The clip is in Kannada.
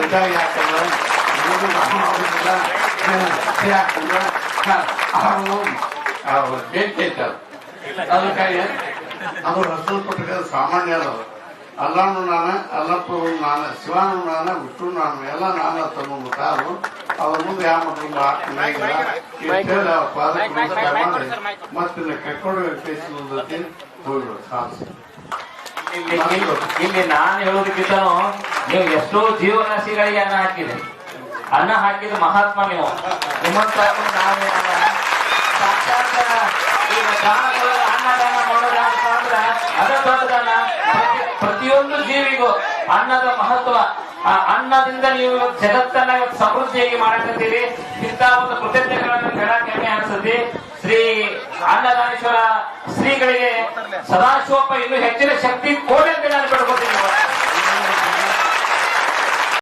ಮಾಡಿಲ್ಲ ಯಾಕಲ್ಲ ಅವನು ಅವ್ರು ಬೇಕೇ ಅದಕ್ಕಾಗಿ ಅದು ರಸಲ್ ಸಾಮಾನ್ಯ ಅದಾವ ಅಲ್ಲಾನು ನಾನ ಅಲ್ಲಪ್ಪ ನಾನು ಶಿವಾನು ನಾನು ವಿಷ್ಣು ನಾನು ಎಲ್ಲ ನಾನು ತಾವು ಅವ್ರ ಮುಂದೆ ಯಾವ ಮಕ್ಕಳು ಹಾಕಿಲ್ಲ ಪಾದಕ್ಕೆ ನಮಸ್ಕಾರ ಮಾಡಿ ಮತ್ತೆ ಕರ್ಕೊಂಡು ಕಳಿಸಿದ ಹೋಗ್ಬಿಡು ಇಲ್ಲಿ ಇಲ್ಲಿ- ನಾನು ಹೇಳೋದಕ್ಕಿಂತನೂ ನೀವು ಎಷ್ಟೋ ಜೀವರಾಶಿಗಳಿಗೆ ಅನ್ನ ಹಾಕಿದೆ. ಅನ್ನ ಹಾಕಿದ ಮಹಾತ್ಮ ನೀವು. ನಿಮ್ಮಂತ ನಾನು ಅನ್ನದಾನ ಮಾಡೋದ ಅಂತ ಪ್ರತಿಯೊಂದು ಜೀವಿಗೂ ಅನ್ನದ ಮಹತ್ವ. ಆ ಅನ್ನದಿಂದ ನೀವು ಜಗತ್ತನ್ನ ಸಮೃದ್ಧಿಯಾಗಿ ಮಾಡಕತ್ತೀರಿ. ಇಂತಹ ಒಂದು ಹೆಮ್ಮೆ ಅನ್ಸುತ್ತೆ ಶ್ರೀ ಅನ್ನದಾನೇಶ್ವರ ಶ್ರೀಗಳಿಗೆ ಸದಾಶಿವಪ್ಪ ಇನ್ನೂ ಹೆಚ್ಚಿನ ಶಕ್ತಿ ಕೋಡಿ